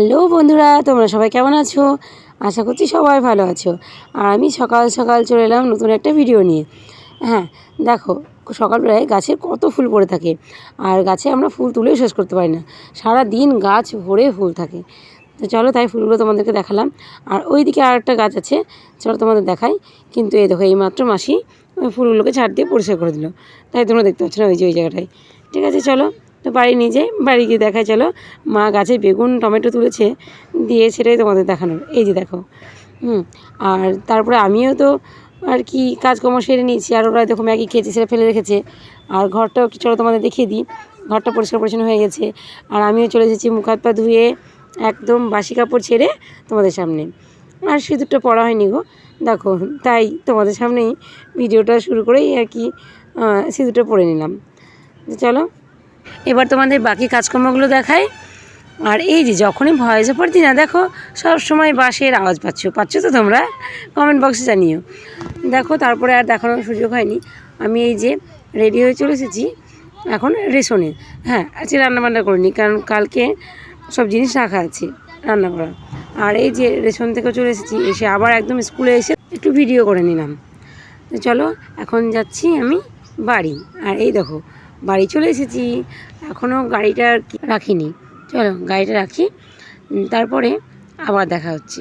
Hello বন্ধুরা, তোমরা সবাই কেমন আছো? আশা করছি সবাই ভালো আছো। আর আমি সকাল সকাল চলে এলাম নতুন একটা ভিডিও নিয়ে। হ্যাঁ দেখো, সকালবেলায় গাছে কত ফুল পড়ে থাকে। আর গাছে আমরা ফুল তুলেও শেষ করতে পারি না। সারা দিন গাছ ভরে ফুল থাকে। তো চলো তাই ফুলগুলো তোমাদেরকে দেখালাম। আর ওই দিকে আর একটা গাছ আছে, চলো তোমাদের দেখাই। কিন্তু এই দেখো, এইমাত্র মাসি ওই ফুলগুলোকে ছাড় দিয়ে পরিষ্কার করে দিল। তাই তোমরা দেখতে পাচ্ছ না, ওই যে ওই জায়গাটায়। ঠিক আছে, চলো। তো বাড়ি নিয়ে যাই, বাড়ি গিয়ে দেখাই চলো মা গাছে বেগুন, টমেটো তুলেছে, দিয়ে সেটাই তোমাদের দেখানোর। এই যে দেখো, হুম, আর তারপরে আমিও তো আর কি কাজকর্ম সেরে নিয়েছি, আর ওরা দেখো ম্যাগি খেয়েছে, সেটা ফেলে রেখেছে, আর ঘরটাও একটু চলো তোমাদের দেখিয়ে দিই, ঘরটা পরিষ্কার পরিচ্ছন্ন হয়ে গেছে, আর আমিও চলে এসেছি মুখ হাত পা ধুয়ে একদম বাসি কাপড় ছেড়ে তোমাদের সামনে। আর সিঁদুরটা পড়া হয়নি গো, দেখো, তাই তোমাদের সামনেই ভিডিওটা শুরু করেই আর কি সিঁদুরটা পরে নিলাম। চলো এবার তোমাদের বাকি কাজকর্মগুলো দেখাই। আর এই যে যখনই ভয়েসে পড়তি না, দেখো, সব সময় বাসের আওয়াজ পাচ্ছ। পাচ্ছ তো তোমরা? কমেন্ট বক্সে জানিও। দেখো, তারপরে আর দেখানোর সুযোগ হয়নি। আমি এই যে রেডি হয়ে চলে এসেছি। এখন রেশনে। হ্যাঁ আজকে রান্নাবান্না করিনি, কারণ কালকে সব জিনিস রাখা আছে রান্না করা আর এই যে রেশন থেকে চলে এসেছি, এসে আবার একদম স্কুলে এসে একটু ভিডিও করে নিলাম। চলো, এখন যাচ্ছি আমি বাড়ি। আর এই দেখো বাড়ি চলে এসেছি। এখনও গাড়িটা রাখিনি। চলো গাড়িটা রাখি। তারপরে আবার দেখা হচ্ছে।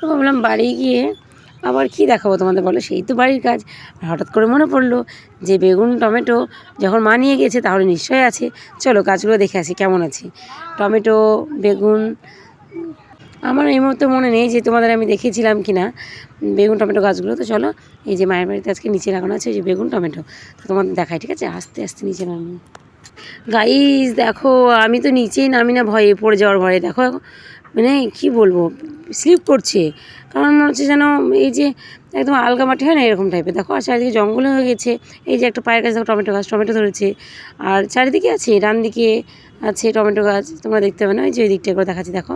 তো ভাবলাম বাড়ি গিয়ে আবার কি দেখাবো তোমাদের বলো? সেই তো বাড়ির কাজ। আর হঠাৎ করে মনে পড়ল যে বেগুন, টমেটো যখন মা নিয়ে গেছে তাহলে নিশ্চয়ই আছে। চলো গাছগুলো দেখে আসি কেমন আছে। টমেটো, বেগুন আমার এই মুহূর্তে মনে নেই যে তোমাদের আমি দেখিয়েছিলাম কি না বেগুন টমেটো গাছগুলো। তো চলো, এই যে মায়ের বাড়িতে আজকে নিচে লাগানো আছে, এই যে বেগুন টমেটো। তো তোমাদের দেখায় ঠিক আছে? আস্তে আস্তে নিচে নামি। গাইজ দেখো, আমি তো নিচেই নামি না ভয়ে, পড়ে যাওয়ার ভয়ে। দেখো মানে কি বলব স্লিপ করছে। কারণ মনে হচ্ছে যেন এই যে একদম আলগা মাটি হয় না, এরকম টাইপের দেখো, আর চারিদিকে জঙ্গল হয়ে গেছে। এই যে একটা পায়ের কাছে দেখো, টমেটো গাছ, টমেটো ধরেছে। আর চারিদিকে আছে ডান দিকে আছে টমেটো গাছ, তোমরা দেখতে পাবে না, ওই যে ওই দিকটা করে দেখাচ্ছি, দেখো।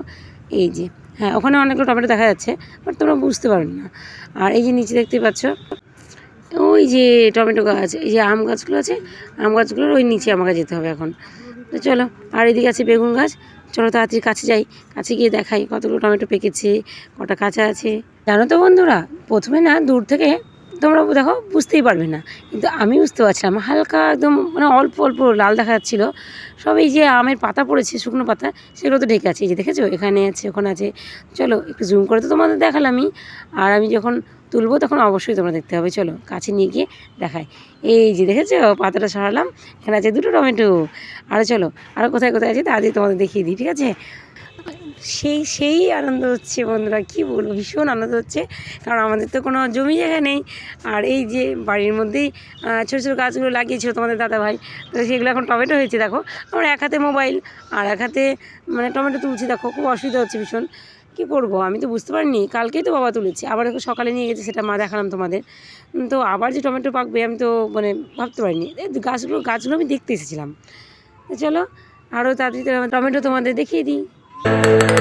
এই যে হ্যাঁ ওখানে অনেকগুলো টমেটো দেখা যাচ্ছে, বাট তোমরা বুঝতে পারবে না। আর এই যে নিচে দেখতে পাচ্ছ, ওই যে টমেটো গাছ, এই যে আম গাছগুলো আছে, আম গাছগুলোর ওই নিচে আমাকে যেতে হবে এখন। তো চলো, আর এদিকে আছে বেগুন গাছ, চলো তাড়াতাড়ি কাছে যাই, কাছে গিয়ে দেখাই কতগুলো টমেটো পেকেছে, কটা কাঁচা আছে। জানো তো বন্ধুরা, প্রথমে না দূর থেকে তোমরা দেখো, বুঝতেই পারবে না। কিন্তু আমি বুঝতে পারছিলাম, হালকা একদম মানে অল্প অল্প লাল দেখা যাচ্ছিল। সব এই যে আমের পাতা পড়েছে, শুকনো পাতা, সেগুলো তো ঢেকে আছে। এই যে দেখেছ? এখানে আছে, ওখানে আছে। চলো, একটু জুম করে তো তোমাদের দেখালামই। আর আমি যখন তুলবো, তখন অবশ্যই তোমরা দেখতে হবে। চলো, কাছে নিয়ে গিয়ে দেখাই। এই যে দেখেছ? পাতাটা সরালাম। এখানে আছে দুটো টমেটো। আরও চলো আরও কোথায় কোথায় আছে তাড়াতাড়ি তোমাদের দেখিয়ে দিই, ঠিক আছে? সেই সেই আনন্দ হচ্ছে বন্ধুরা, কি বলব? ভীষণ আনন্দ হচ্ছে, কারণ আমাদের তো কোনো জমি জায়গা নেই। আর এই যে বাড়ির মধ্যেই ছোটো ছোটো গাছগুলো লাগিয়েছিল তোমাদের দাদা ভাই তো সেগুলো এখন টমেটো হয়েছে, দেখো। আমার এক হাতে মোবাইল, আর এক হাতে মানে টমেটো তুলছি, দেখো, খুব অসুবিধা হচ্ছে ভীষণ। কী করব, আমি তো বুঝতে পারিনি, কালকেই তো বাবা তুলেছে, আবার সকালে নিয়ে গেছে, সেটা মা দেখালাম তোমাদের। তো আবার যে টমেটো পাকবে, আমি তো মানে ভাবতে পারিনি। গাছগুলো গাছগুলো আমি দেখতে এসেছিলাম। চলো আরও তাড়াতাড়ি টমেটো তোমাদের দেখিয়ে দিই। তো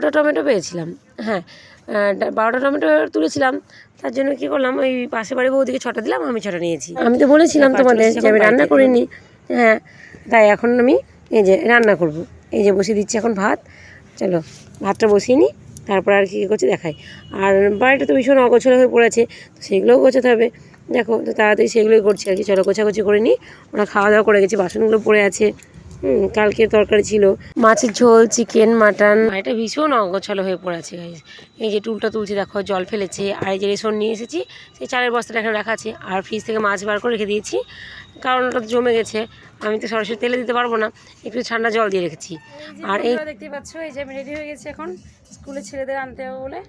বারোটা টমেটো পেয়েছিলাম। হ্যাঁ বারোটা টমেটো তুলেছিলাম। তার জন্য কি করলাম ওই পাশে বাড়ি বৌদিকে ছটা দিলাম আমি ছটা নিয়েছি। আমি তো বলেছিলাম তোমাদের যে আমি রান্না করিনি। হ্যাঁ তাই এখন আমি এই যে রান্না করব। এই যে বসিয়ে দিচ্ছি এখন ভাত। চলো ভাতটা বসিয়ে নিই তারপর আর কী কী করছে দেখাই। আর বাড়িটা তো ভীষণ অগোছালো হয়ে পড়েছে তো সেগুলোও গোছাতে হবে। দেখো তো তাড়াতাড়ি সেগুলোই করছি আর কি। চলো গোছাগুছি করে নিই। ওরা খাওয়া দাওয়া করে গেছে বাসনগুলো পড়ে আছে। হুম কালকের তরকারি ছিল। মাছের ঝোল চিকেন মাটন। এটা ভীষণ অগোছালো হয়ে পড়েছে গাইজ এই যে টুলটা তুলছি দেখো জল ফেলেছে। আর এই যে রেশন নিয়ে এসেছি সেই চালের বস্তাটা এখানে রাখা আছে। আর ফ্রিজ থেকে মাছ বার করে রেখে দিয়েছি। কারণ ওটা জমে গেছে। আমি তো সরাসরি তেলে দিতে পারব না। একটু ঠান্ডা জল দিয়ে রেখেছি। আর এই দেখতে পাচ্ছ এই যে আমি রেডি হয়ে গেছি এখন স্কুলে ছেলেদের আনতে হবে বলে।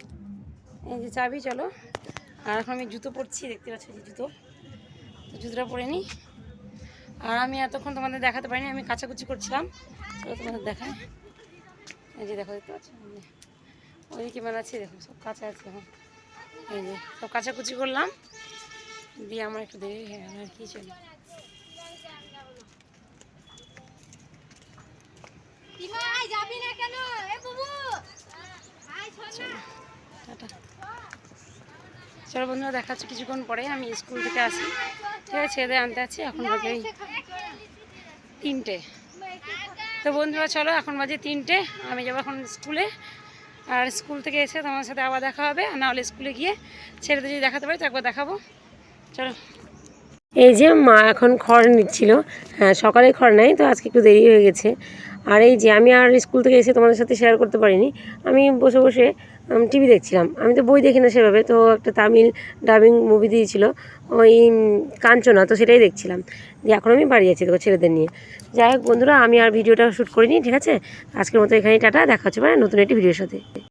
এই যে চাবি চলো। আর এখন আমি জুতো পরছি দেখতে পাচ্ছ যে জুতো। জুতোটা পরে নিই আর আমি এতক্ষণ তোমাদের দেখাতে পারিনি আমি কাচাকুচি করছিলাম। চলো তোমাদের দেখাই। এই যে দেখো দেখতে পাচ্ছ। ওইদিকে বানাচ্ছি দেখো সব কাঁচা আছে এখন। এই যে সব কাচাকুচি করলাম। দিয়ে আমার একটু দেরি হয়ে গেল আর কি চলো। আয় যাবি না কেন? এ বুবু! আয় শোন না টাটা। চলো বন্ধুরা দেখাচ্ছি কিছুক্ষণ পরে। আমি স্কুল থেকে আসি। ঠিক আছে ছেলেদের আনতে আছি এখন এই তিনটে। তো বন্ধুরা, চলো, এখন বাজে তিনটে। আমি যাব এখন স্কুলে। আর স্কুল থেকে এসে তোমার সাথে আবার দেখা হবে। আর নাহলে স্কুলে গিয়ে ছেলেদের যদি দেখাতে পারি, তো একবার দেখাবো। চলো। এই যে মা এখন খড় নিচ্ছিল। হ্যাঁ সকালে খড় নেয় তো আজকে একটু দেরি হয়ে গেছে। আর এই যে আমি আর স্কুল থেকে এসে তোমাদের সাথে শেয়ার করতে পারিনি, আমি বসে বসে টিভি দেখছিলাম। আমি তো বই দেখি না সেভাবে, তো একটা তামিল ডাবিং মুভি দিয়েছিল, ওই কাঞ্চনা, তো সেটাই দেখছিলাম। দিয়ে এখন আমি বাড়ি যাচ্ছি তো ছেলেদের নিয়ে। যাই হোক বন্ধুরা, আমি আর ভিডিওটা শ্যুট করিনি, ঠিক আছে? আজকের মতো এখানেই, টাটা, দেখা হচ্ছে মানে নতুন একটি ভিডিওর সাথে।